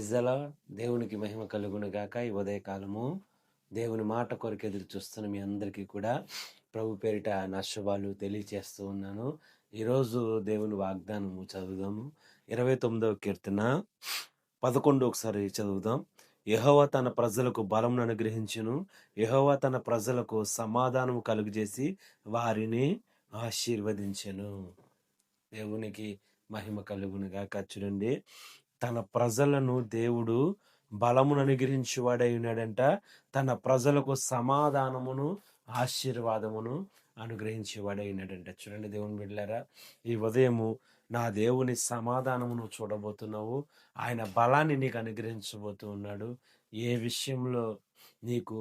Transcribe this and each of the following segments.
ప్రైజ్లా దేవునికి మహిమ కలుగును గాక ఈ ఉదయకాలము. దేవుని మాట కొరకు ఎదురు చూస్తున్న మీ అందరికీ కూడా ప్రభు పేరిట నా శుభాలు తెలియచేస్తూ ఉన్నాను. ఈరోజు దేవుని వాగ్దానము చదువుదాము. ఇరవై తొమ్మిదవ కీర్తన పదకొండు ఒకసారి చదువుదాం. యహోవా తన ప్రజలకు బలంను అనుగ్రహించును. యహోవ తన ప్రజలకు సమాధానము కలుగజేసి వారిని ఆశీర్వదించెను. దేవునికి మహిమ కలుగునుగా చూడండి తన ప్రజలను దేవుడు బలమును అనుగ్రహించువాడై ఉన్నాడంట తన ప్రజలకు సమాధానమును ఆశీర్వాదమును అనుగ్రహించేవాడై ఉన్నాడంట చూడండి దేవుని బిడ్డారా ఈ ఉదయము నా దేవుని సమాధానమును చూడబోతున్నావు. ఆయన బలాన్ని నీకు అనుగ్రహించబోతూ ఉన్నాడు ఏ విషయంలో నీకు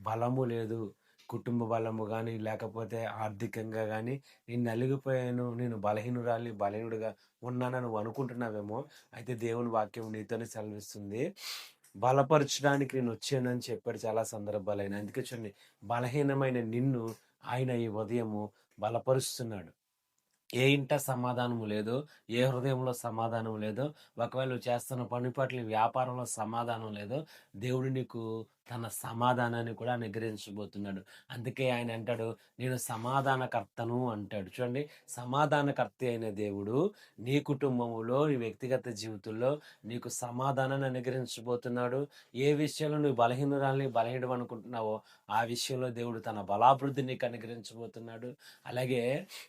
బలము లేదు కుటుంబ బలము కానీ లేకపోతే ఆర్థికంగా కానీ నేను నలిగిపోయాను నేను బలహీనురాలి బలహీనుడిగా ఉన్నానని నువ్వు అనుకుంటున్నావేమో అయితే దేవుని వాక్యం నీతోనే సెలవిస్తుంది. బలపరచడానికి నేను వచ్చానని చెప్పాడు చాలా సందర్భాలైన. అందుకే చూడండి బలహీనమైన నిన్ను ఆయన ఈ ఉదయము బలపరుస్తున్నాడు. ఏ ఇంట సమాధానము లేదు ఏ హృదయంలో సమాధానం లేదు ఒకవేళ నువ్వు చేస్తున్న పని పట్ల వ్యాపారంలో సమాధానం లేదు దేవుడు నీకు తన సమాధానాన్ని కూడా అనుగ్రహించబోతున్నాడు. అందుకే ఆయన అంటాడు నేను సమాధానకర్తను అంటాడు. చూడండి సమాధానకర్త అయిన దేవుడు నీ కుటుంబంలో నీ వ్యక్తిగత జీవితంలో నీకు సమాధానాన్ని అనుగ్రహించబోతున్నాడు. ఏ విషయంలో నువ్వు బలహీనరాల్ని బలహీనం అనుకుంటున్నావో ఆ విషయంలో దేవుడు తన బలాభివృద్ధి నీకు అనుగ్రహించబోతున్నాడు. అలాగే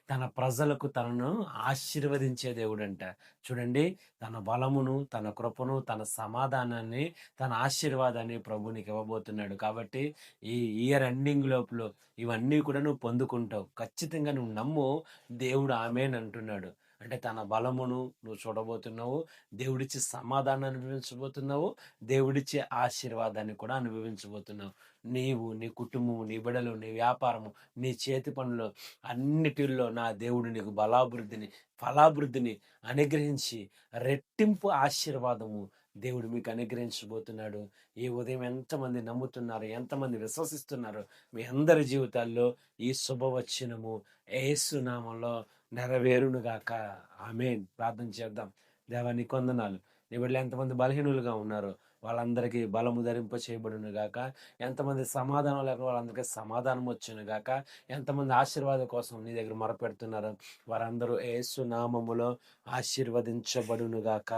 తన ప్రజలకు తనను ఆశీర్వదించే దేవుడు అంట చూడండి తన బలమును తన కృపను తన సమాధానాన్ని తన ఆశీర్వాదాన్ని ప్రభునికి ఇవ్వబోతున్నాడు. కాబట్టి ఈ ఇయర్ ఎండింగ్ లోపల ఇవన్నీ కూడా నువ్వు పొందుకుంటావు. ఖచ్చితంగా నువ్వు నమ్ము దేవుడు ఆమెన్ అంటున్నాడు. అంటే తన బలమును నువ్వు చూడబోతున్నావు దేవుడిచ్చే సమాధానం అనుభవించబోతున్నావు దేవుడిచ్చే ఆశీర్వాదాన్ని కూడా అనుభవించబోతున్నావు. నీవు నీ కుటుంబం నీ బిడలు నీ వ్యాపారము నీ చేతి పనులు అన్నిటిల్లో నా దేవుడు నీకు బలాభివృద్ధిని ఫలాభివృద్ధిని అనుగ్రహించి రెట్టింపు ఆశీర్వాదము దేవుడు మీకు అనుగ్రహించబోతున్నాడు. ఈ ఉదయం ఎంతమంది నమ్ముతున్నారు ఎంతమంది విశ్వసిస్తున్నారు మీ అందరి జీవితాల్లో ఈ శుభవచనము. ఏసునామంలో నెరవేరునుగాక ఆమెన్. ప్రార్థన చేద్దాం. దేవాన్ని కొందనాలు నీ బిడ్డలు ఎంతమంది బలహీనులుగా ఉన్నారో వాళ్ళందరికీ బలము ధరింప చేయబడును గాక. ఎంతమంది సమాధానం లేక వాళ్ళందరికీ సమాధానం వచ్చును గాక. ఎంతమంది ఆశీర్వాదం కోసం నీ దగ్గర మొరపెడుతున్నారు వారందరూ ఏసు నామములో ఆశీర్వదించబడును గాక.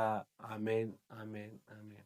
ఆమెన్. ఆమెన్. ఆమెన్.